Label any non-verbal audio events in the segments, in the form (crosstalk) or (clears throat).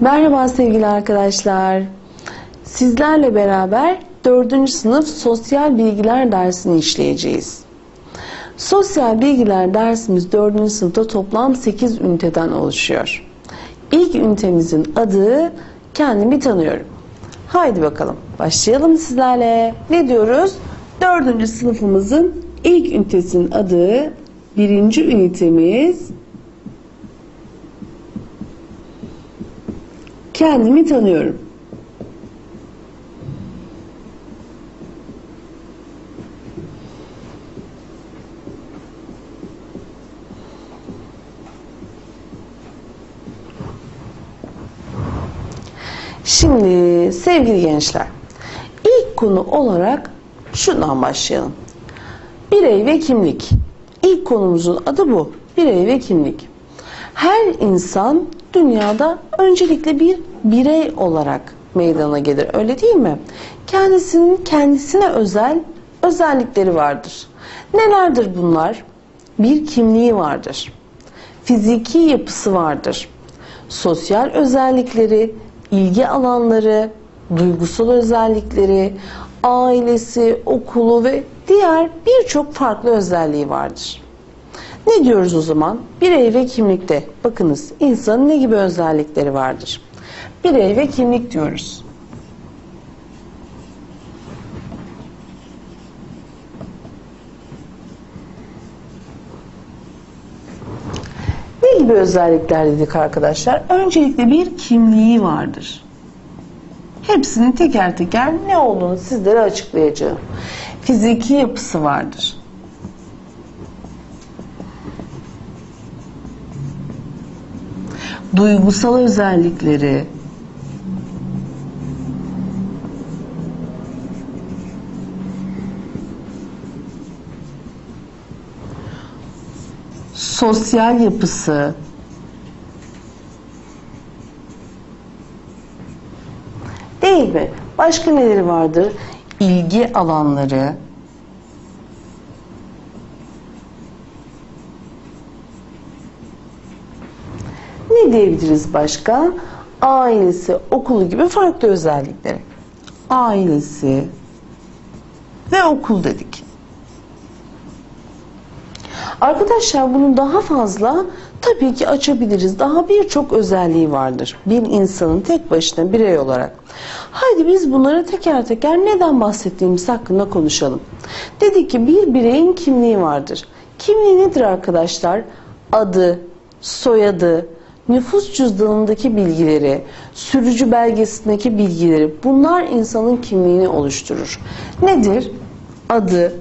Merhaba sevgili arkadaşlar. Sizlerle beraber 4. sınıf sosyal bilgiler dersini işleyeceğiz. Sosyal bilgiler dersimiz 4. sınıfta toplam 8 üniteden oluşuyor. İlk ünitemizin adı kendimi tanıyorum. Haydi bakalım başlayalım sizlerle. Ne diyoruz? 4. sınıfımızın ilk ünitesinin adı birinci ünitemiz Kendimi tanıyorum. Şimdi sevgili gençler, ilk konu olarak şundan başlayalım. Birey ve kimlik. İlk konumuzun adı bu. Birey ve kimlik. Her insan dünyada öncelikle bir birey olarak meydana gelir. Öyle değil mi? Kendisinin kendisine özel özellikleri vardır. Nelerdir bunlar? Bir kimliği vardır. Fiziki yapısı vardır. Sosyal özellikleri, ilgi alanları, duygusal özellikleri, ailesi, okulu ve diğer birçok farklı özelliği vardır. Ne diyoruz o zaman? Birey ve kimlikte. Bakınız insanın ne gibi özellikleri vardır? Birey ve kimlik diyoruz. Ne gibi özellikler dedik arkadaşlar? Öncelikle bir kimliği vardır. Hepsinin teker teker ne olduğunu sizlere açıklayacağım. Fiziki yapısı vardır. Duygusal özellikleri, sosyal yapısı, değil mi? Başka neleri vardır? İlgi alanları, ne diyebiliriz başka? Ailesi, okulu gibi farklı özellikleri. Ailesi ve okul dedik. Arkadaşlar bunu daha fazla tabii ki açabiliriz. Daha birçok özelliği vardır. Bir insanın tek başına birey olarak. Haydi biz bunları teker teker neden bahsettiğimiz hakkında konuşalım. Dedik ki bir bireyin kimliği vardır. Kimliği nedir arkadaşlar? Adı, soyadı, nüfus cüzdanındaki bilgileri, sürücü belgesindeki bilgileri bunlar insanın kimliğini oluşturur. Nedir? Adı,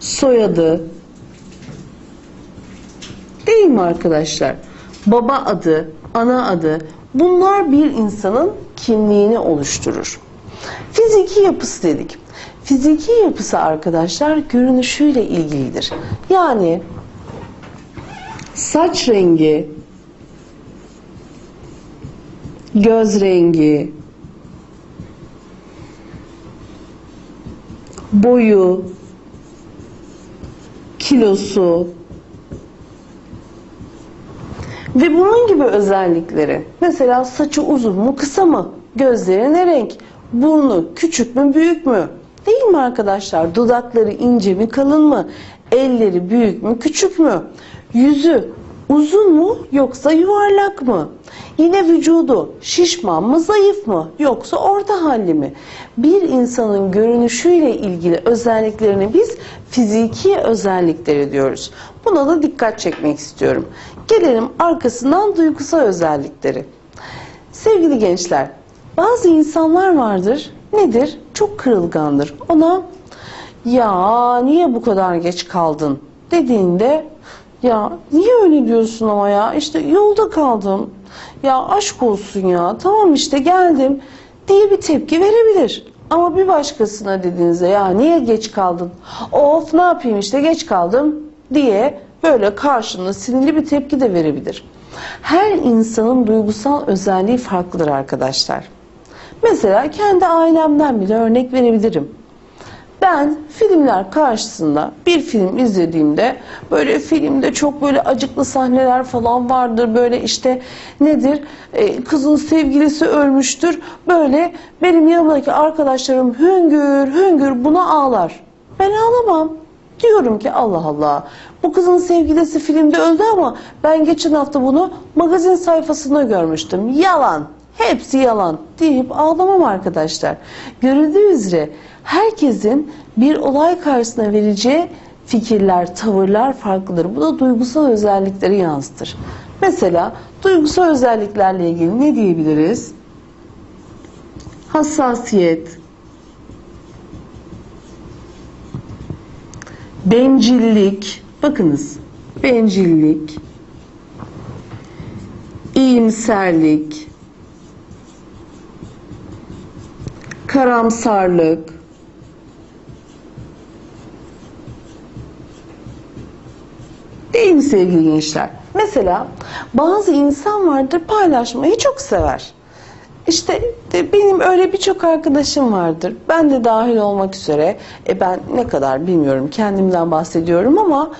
soyadı, değil mi arkadaşlar? Baba adı, ana adı bunlar bir insanın kimliğini oluşturur. Fiziki yapısı dedik. Fiziki yapısı arkadaşlar görünüşüyle ilgilidir. Yani saç rengi, göz rengi, boyu, kilosu ve bunun gibi özellikleri. Mesela saçı uzun mu kısa mı? Gözleri ne renk? Burnu küçük mü büyük mü? Değil mi arkadaşlar? Dudakları ince mi kalın mı? Elleri büyük mü küçük mü? Yüzü uzun mu yoksa yuvarlak mı? Yine vücudu şişman mı zayıf mı yoksa orta halli mi? Bir insanın görünüşüyle ilgili özelliklerini biz fiziki özellikleri diyoruz. Buna da dikkat çekmek istiyorum. Gelelim arkasından duygusal özellikleri. Sevgili gençler, bazı insanlar vardır. Nedir? Çok kırılgandır. Ona ya niye bu kadar geç kaldın dediğinde ya niye öyle diyorsun ama ya işte yolda kaldım. Ya aşk olsun ya tamam işte geldim diye bir tepki verebilir. Ama bir başkasına dediğinizde ya niye geç kaldın? Of ne yapayım işte geç kaldım diye böyle karşında sinirli bir tepki de verebilir. Her insanın duygusal özelliği farklıdır arkadaşlar. Mesela kendi ailemden bile örnek verebilirim. Ben filmler karşısında bir film izlediğimde böyle filmde çok böyle acıklı sahneler falan vardır. Böyle işte nedir? Ee, kızın sevgilisi ölmüştür. Böyle benim yanımdaki arkadaşlarım hüngür hüngür buna ağlar. Ben ağlamam. Diyorum ki Allah Allah bu kızın sevgilisi filmde öldü ama ben geçen hafta bunu magazin sayfasında görmüştüm. Yalan. Hepsi yalan deyip ağlamam arkadaşlar. Görüldüğü üzere herkesin bir olay karşısına vereceği fikirler, tavırlar farklıdır. Bu da duygusal özellikleri yansıtır. Mesela duygusal özelliklerle ilgili ne diyebiliriz? Hassasiyet, bencillik, bakınız bencillik, iyimserlik, karamsarlık, değil mi sevgili gençler? Mesela bazı insan vardır paylaşmayı çok sever. İşte de benim öyle birçok arkadaşım vardır. Ben de dahil olmak üzere. E ben ne kadar bilmiyorum kendimden bahsediyorum ama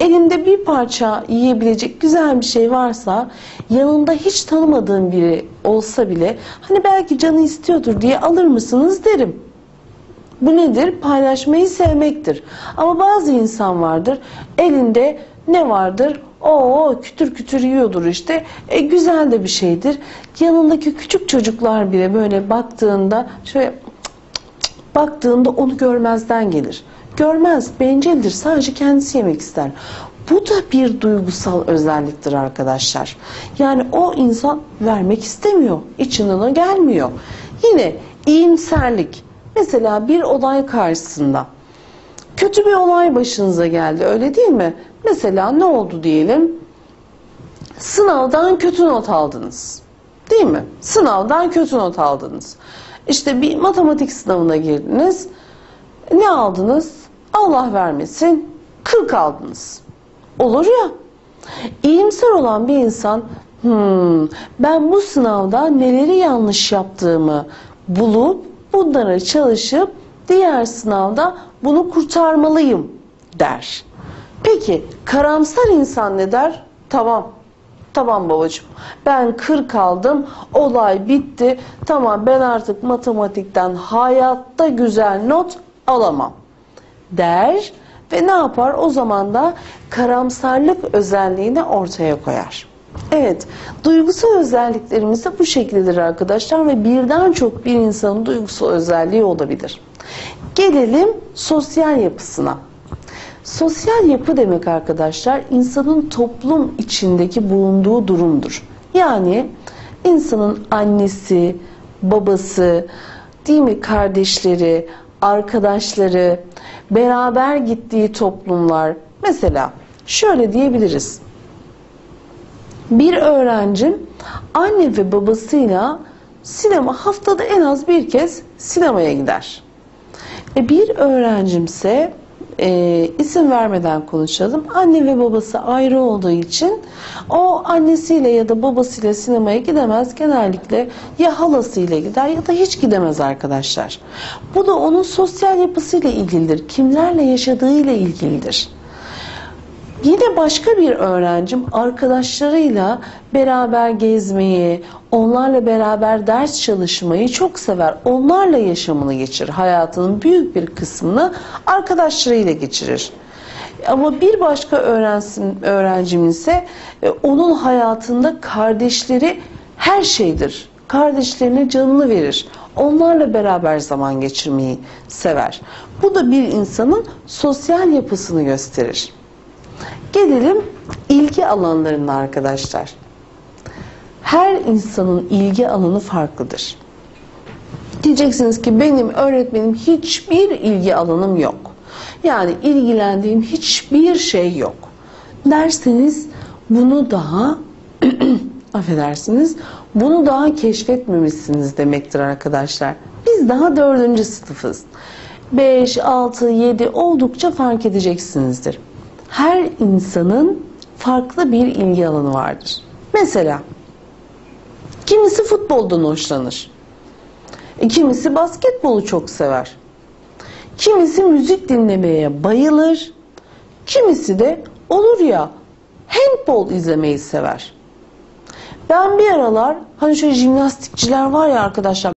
elimde bir parça yiyebilecek güzel bir şey varsa yanında hiç tanımadığım biri olsa bile hani belki canı istiyordur diye alır mısınız derim. Bu nedir? Paylaşmayı sevmektir. Ama bazı insan vardır elinde ne vardır? O kütür kütür yiyordur işte. E, güzel de bir şeydir. Yanındaki küçük çocuklar bile böyle baktığında şöyle baktığında onu görmezden gelir. Görmez, bencildir. Sadece kendisi yemek ister. Bu da bir duygusal özelliktir arkadaşlar. Yani o insan vermek istemiyor. İçinden gelmiyor. Yine iyimserlik. Mesela bir olay karşısında kötü bir olay başınıza geldi öyle değil mi? Mesela ne oldu diyelim? Sınavdan kötü not aldınız. Değil mi? Sınavdan kötü not aldınız. İşte bir matematik sınavına girdiniz. Ne aldınız? Allah vermesin 40 aldınız. Olur ya. İyimser olan bir insan hmm, ben bu sınavda neleri yanlış yaptığımı bulup bunlara çalışıp diğer sınavda bunu kurtarmalıyım der. Peki karamsar insan ne der? Tamam. Tamam babacığım. Ben 40 aldım. Olay bitti. Tamam ben artık matematikten hayatta güzel not alamam der ve ne yapar? O zaman da karamsarlık özelliğini ortaya koyar. Evet, duygusal özelliklerimiz de bu şekildedir arkadaşlar ve birden çok bir insanın duygusal özelliği olabilir. Gelelim sosyal yapısına. Sosyal yapı demek arkadaşlar insanın toplum içindeki bulunduğu durumdur. Yani insanın annesi, babası, değil mi kardeşleri, arkadaşları, beraber gittiği toplumlar. Mesela şöyle diyebiliriz. Bir öğrencim anne ve babasıyla sinema haftada en az bir kez sinemaya gider. E bir öğrencimse e, isim vermeden konuşalım. Anne ve babası ayrı olduğu için o annesiyle ya da babasıyla sinemaya gidemez. Genellikle ya halasıyla gider ya da hiç gidemez arkadaşlar. Bu da onun sosyal yapısıyla ilgilidir. Kimlerle yaşadığıyla ilgilidir. Yine başka bir öğrencim arkadaşlarıyla beraber gezmeyi, onlarla beraber ders çalışmayı çok sever. Onlarla yaşamını geçirir. Hayatının büyük bir kısmını arkadaşlarıyla geçirir. Ama bir başka öğrensin, öğrencim ise e, onun hayatında kardeşleri her şeydir. Kardeşlerine canını verir. Onlarla beraber zaman geçirmeyi sever. Bu da bir insanın sosyal yapısını gösterir. Gelelim ilgi alanlarına arkadaşlar. Her insanın ilgi alanı farklıdır. Diyeceksiniz ki benim öğretmenim hiçbir ilgi alanım yok. Yani ilgilendiğim hiçbir şey yok. Derseniz bunu daha (clears throat) affedersiniz bunu daha keşfetmemişsiniz demektir arkadaşlar. Biz daha dördüncü sınıfız. 5, 6, 7 oldukça fark edeceksinizdir her insanın farklı bir ilgi alanı vardır. Mesela kimisi futboldan hoşlanır. E, kimisi basketbolu çok sever. Kimisi müzik dinlemeye bayılır. Kimisi de olur ya handball izlemeyi sever. Ben bir aralar hani şöyle jimnastikçiler var ya arkadaşlar